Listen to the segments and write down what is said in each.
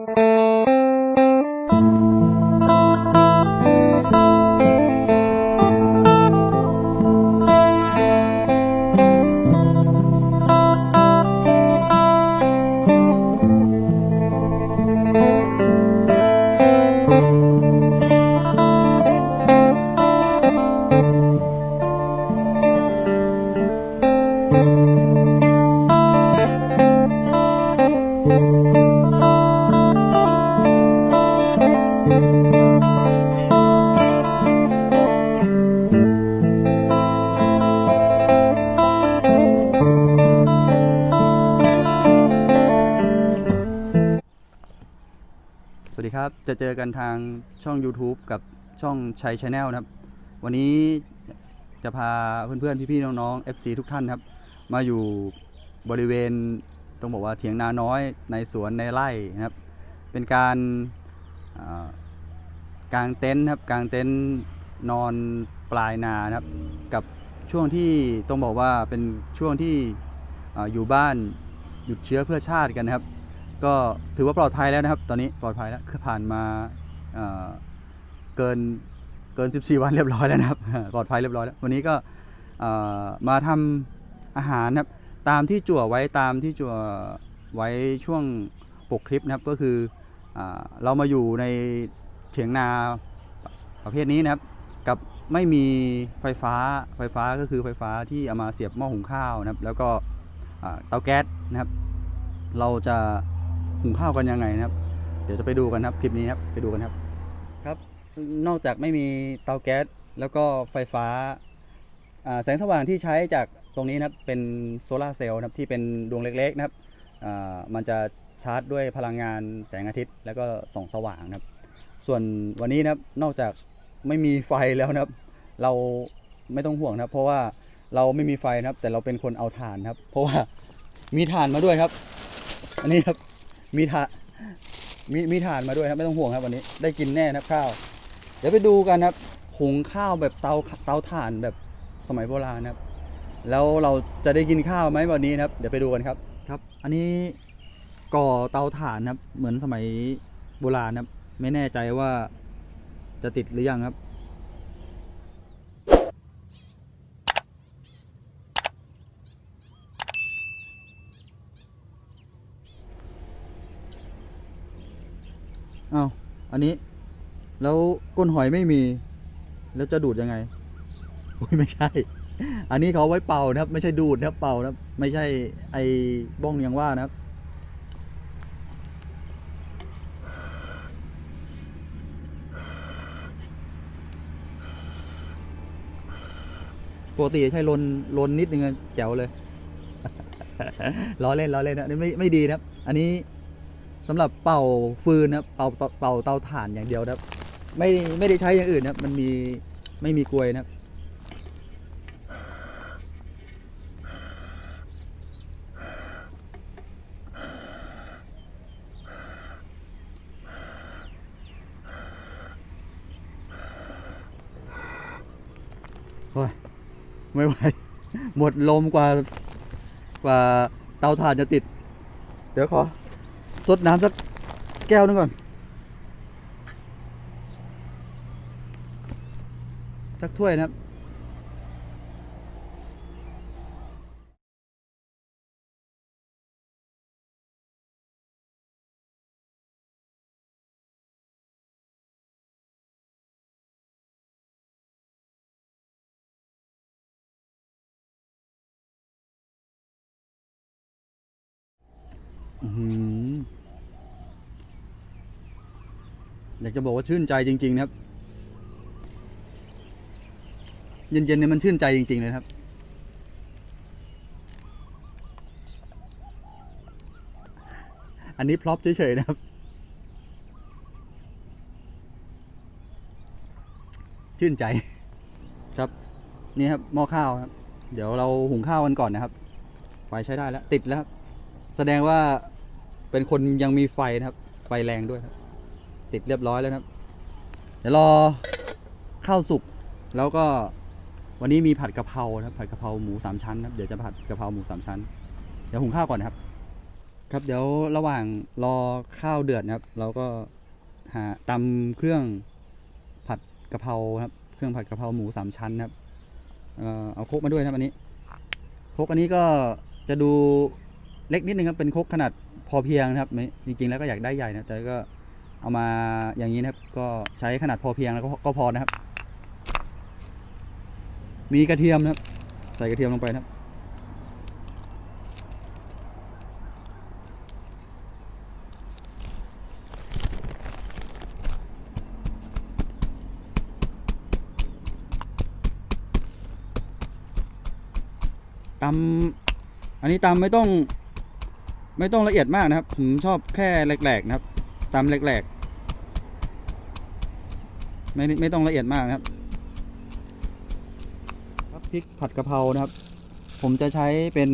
ส จะเจอกันทางช่อง YouTube กับช่องชัยชาแนลนะครับ วันนี้จะพาเพื่อนๆ พี่ๆ น้องๆ FC ทุกท่านครับ มาอยู่บริเวณต้องบอกว่าเถียงนาน้อยในสวนในไร่นะครับ เป็นการอ่ากางเต็นท์ครับกางเต็นท์นอนปลายนานะครับ กับช่วงที่ต้องบอกว่าเป็นช่วงที่ออยู่บ้านหยุดเชื้อเพื่อชาติกันนะครับ ก็ถือว่าปลอดภัยแล้วนะครับ ตอนนี้ปลอดภัยแล้วคือผ่านมาเเกินเกิน 14 วันเรียบร้อยแล้วนะครับ ปลอดภัยเรียบร้อยแล้ว วันนี้ก็มาทำอาหารนะครับตามที่จั่วไว้ตามที่จั่วไว้ช่วงปกคลิปนะครับก็คืออเรามาอยู่ในเถียงนาประเภทนี้นะครับกับไม่มีไฟฟ้าไฟฟ้าก็คือไฟฟ้าที่เอามาเสียบหม้อหุงข้าวนะครับ แล้วก็เตาแก๊สนะครับ เราจะ หุงข้าวกันยังไงนะครับ เดี๋ยวจะไปดูกันครับคลิปนี้ครับไปดูกันครับครับ นอกจากไม่มีเตาแก๊สแล้วก็ไฟฟ้าแสงสว่างที่ใช้จากตรงนี้นะครับเป็นโซลาเซลล์นะครับที่เป็นดวงเล็กๆนะครับมันจะชาร์จด้วยพลังงานแสงอาทิตย์ แล้วก็ส่องสว่างนะครับ ส่วนวันนี้นะครับนอกจากไม่มีไฟแล้วนะครับ เราไม่ต้องห่วงนะครับ เพราะว่าเราไม่มีไฟนะครับ แต่เราเป็นคนเอาถ่านครับ เพราะว่ามีถ่านมาด้วยครับ อันนี้ครับ มีถ่านมีมีถ่านมาด้วยครับไม่ต้องห่วงครับวันนี้ได้กินแน่นะข้าว เดี๋ยวไปดูกันครับหุงข้าวแบบเตาเตาถ่านแบบสมัยโบราณครับ แล้วเราจะได้กินข้าวไหมวันนี้ครับ เดี๋ยวไปดูกันครับครับ อันนี้ก่อเตาถ่านครับ เหมือนสมัยโบราณครับ ไม่แน่ใจว่าจะติดหรือยังครับ อ้าวอันนี้ แล้วก้นหอยไม่มี แล้วจะดูดยังไงโอ้ยไม่ใช่ อันนี้เขาไว้เป่านะครับ ไม่ใช่ดูดนะครับเป่านะครับ ไม่ใช่ไอ้บ้องยังว่านะครับปกติใช้ลนลนนิดนึงแจ๋วเลยล้อเล่นล้อเล่นนะนนี้ไม่ไม่ดีนะครับ อันนี้ สำหรับเป่าฟืนนะครับเป่าเป่าเป่าเตาถ่านอย่างเดียวนะครับ ไม่ไม่ได้ใช้อย่างอื่นนะครับ มันมีไม่มีกลวยนะครับ โอ้ยไม่ไหว หมดลมกว่ากว่าเตาถ่านจะติด เดี๋ยวขอ สดน้ำสักแก้วนึงก่อน สักถ้วยนะครับ อยากจะบอกว่าชื่นใจจริง ๆ นะครับ เย็นๆเนี่ยมันชื่นใจจริง ๆ เลยครับ อันนี้พร็อพเฉยๆนะครับ ชื่นใจครับ นี่ครับหม้อข้าวครับ เดี๋ยวเราหุงข้าวกันก่อนนะครับไฟใช้ได้แล้ว ติดแล้ว แสดงว่า เป็นคนยังมีไฟนะครับ ไฟแรงด้วยครับ ติดเรียบร้อยแล้วนะครับ เดี๋ยวรอข้าวสุกแล้วก็วันนี้มีผัดกะเพรานะครับ ผัดกะเพราหมูสามชั้นนะครับเดี๋ยวจะผัดกะเพราหมูสามชั้น เดี๋ยวหุงข้าวก่อนนะครับ ครับเดี๋ยวระหว่างรอข้าวเดือดนะครับ เราก็หาตำเครื่องผัดกะเพราครับ เครื่องผัดกะเพราหมูสามชั้นนะครับเออเอาโครกมาด้วยนะครับอันนี้โครกอันนี้ก็จะดูเล็กนิดนึงครับเป็นโครกขนาด พอเพียงนะครับไม่จริงๆแล้วก็อยากได้ใหญ่นะแต่ก็เอามาอย่างนี้นะครับ ก็ใช้ขนาดพอเพียงแล้วก็ก็พอนะครับ มีกระเทียมนะครับ ใส่กระเทียมลงไปนะครับ ตำอันนี้ตำไม่ต้อง ไม่ต้องละเอียดมากนะครับ ผมชอบแค่แหลกๆนะครับตำแหลกๆ ไม่ไม่ต้องละเอียดมากนะครับครับพริกผัดกะเพรานะครับ ผมจะใช้เป็น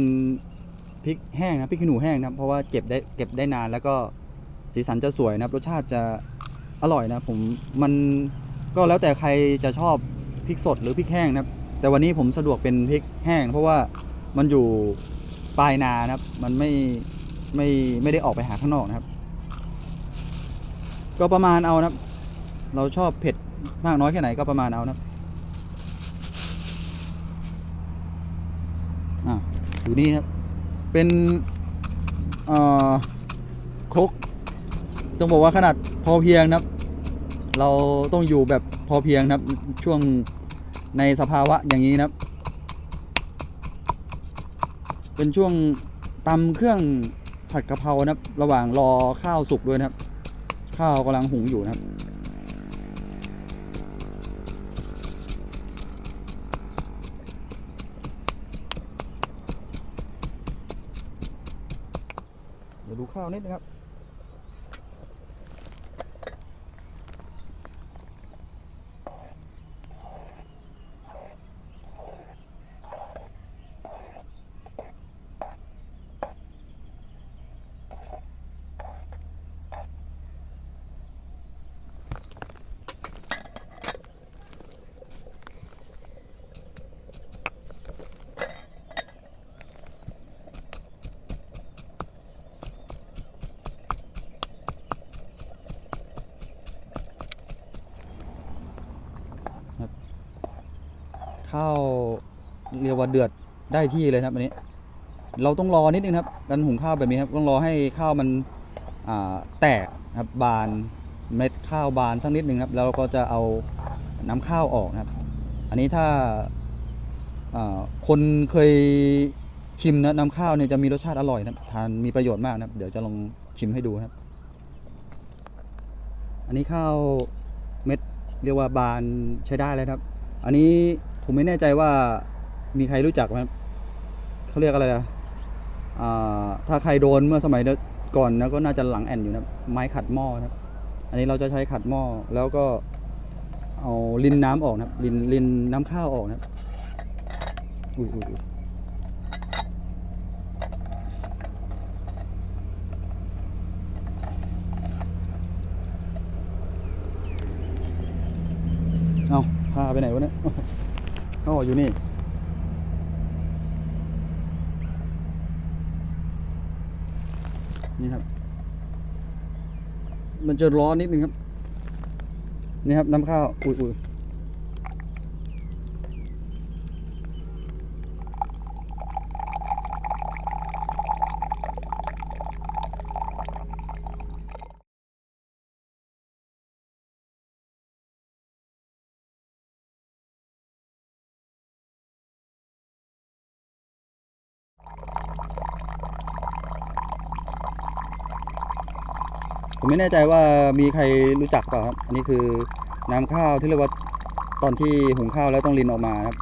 พริกแห้งนะพริกขี้หนูแห้งนะครับเพราะว่าเก็บได้เก็บได้นานแล้วก็สีสันจะสวยนะครับ รสชาติจะอร่อยนะผมมันก็แล้วแต่ใครจะชอบพริกสดหรือพริกแห้งนะครับ แต่วันนี้ผมสะดวกเป็นพริกแห้ง เพราะว่ามันอยู่ปลายนานะครับ มันไม่ ไม่ไม่ได้ออกไปหาข้างนอกนะครับ ก็ประมาณเอานะครับ เราชอบเผ็ดมากน้อยแค่ไหนก็ประมาณเอานะครับอะอยู่นี่นะครับ เป็นเอ่อครกต้องบอกว่าขนาดพอเพียงนะครับ เราต้องอยู่แบบพอเพียงนะครับช่วงในสภาวะอย่างนี้นะครับ เป็นช่วงตำเครื่อง ผัดกะเพรานะครับ ระหว่างรอข้าวสุกด้วยนะครับ ข้าวกำลังหุงอยู่นะครับ เดี๋ยวดูข้าวนิดนะครับ ข้าวเรียกว่าเดือดได้ที่เลยครับอันนี้ เราต้องรอนิดนึงครับการหุงข้าวแบบนี้ครับต้องรอให้ข้าวมันแตกครับบานเม็ดข้าวบานสักนิดนึงครับแล้วก็จะเอาน้ำข้าวออกนะครับ อันนี้ถ้าคนเคยชิมนะน้ำข้าวเนี่ยจะมีรสชาติอร่อยนะทานมีประโยชน์มากนะเดี๋ยวจะลองชิมให้ดูนะครับ อันนี้ข้าวเม็ดเรียกว่าบานใช้ได้เลยครับ อันนี้ ผมไม่แน่ใจว่ามีใครรู้จักไหมเขาเรียกอะไรนะอ่าถ้าใครโดนเมื่อสมัยก่อนนะก็น่าจะหลังแอนอยู่นะไม้ขัดหม้อนะอันนี้เราจะใช้ขัดหม้อแล้วก็เอาลินน้ำออกนะลินลินน้ำข้าวออกนะอุ้ยอุ้ยอุ้ยเอาพาไปไหนวะเนี่ย อยู่นี่ นี่ครับ มันจะร้อนนิดนึงครับ นี่ครับน้ำข้าว อุ้ยอุ้ย ผมไม่แน่ใจว่ามีใครรู้จักเปล่าครับ อันนี้คือน้ำข้าวที่เรียกว่าตอนที่หุงข้าวแล้วต้องรินออกมาครับ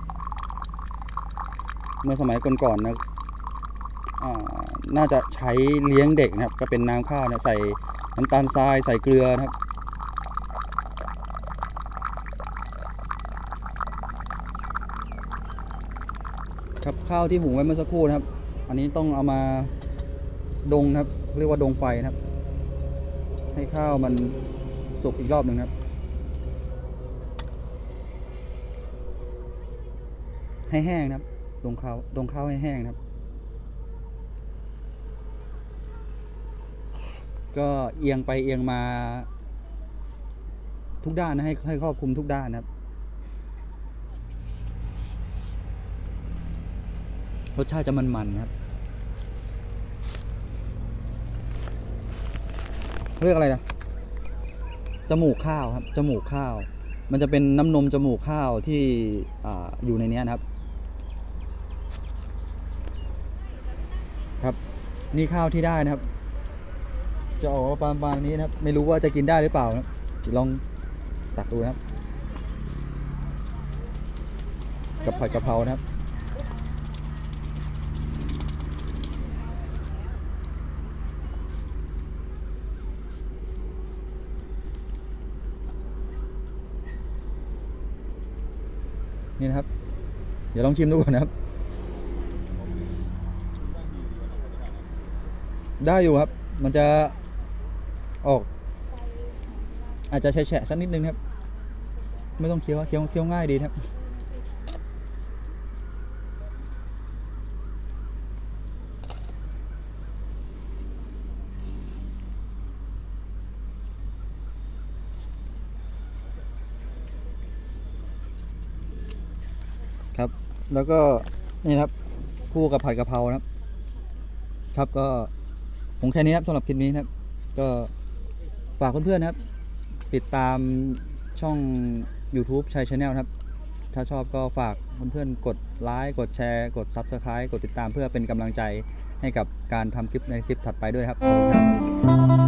เมื่อสมัยก่อนๆนะน่าจะใช้เลี้ยงเด็กนะครับ ก็เป็นน้ำข้าวนี่ยใส่น้ำตาลทรายใส่เกลือนะครับครับข้าวที่หุงไว้เมื่อสักครู่นะครับ อันนี้ต้องเอามาดงนะครับ เรียกว่าดงไฟนะครับ ให้ข้าวมันสุกอีกรอบหนึ่งครับ ให้แห้งครับดงข้าวดงข้าวให้แห้งครับ ก็เอียงไปเอียงมา ทุกด้านนะให้ให้ครอบคลุมทุกด้านนะครับ รสชาติจะมันๆนะครับ เรียกอะไรนะจมูกข้าวครับจมูกข้าว มันจะเป็นน้ำนมจมูกข้าวที่ออยู่ในนี้นะครับ ครับ นี่ข้าวที่ได้นะครับ จะออกมาประมาณนี้นะครับ ไม่รู้ว่าจะกินได้หรือเปล่านะครับลองตักดูนะครับ กับผัดกะเพรานะครับ นี่นะครับ เดี๋ยวลองชิมดูก่อนนะครับ ได้อยู่ครับ มันจะออก อาจจะแฉะสักนิดนึงครับ ไม่ต้องเคี้ยวเคี้ยวเคี้ยวง่ายดีครับ ครับ แล้วก็นี่ครับคู่กับผัดกะเพรานะครับ ครับก็ผมแค่นี้ครับสำหรับคลิปนี้นะครับ ก็ฝากเพื่อนๆนะครับ ติดตามช่อง YouTube ชัยชาแนลครับ ถ้าชอบก็ฝากเพื่อนๆกดไลค์กดแชร์ กด Subscribe กดติดตามเพื่อเป็นกำลังใจให้กับการทำคลิปในคลิปถัดไปด้วยครับขอบคุณครับ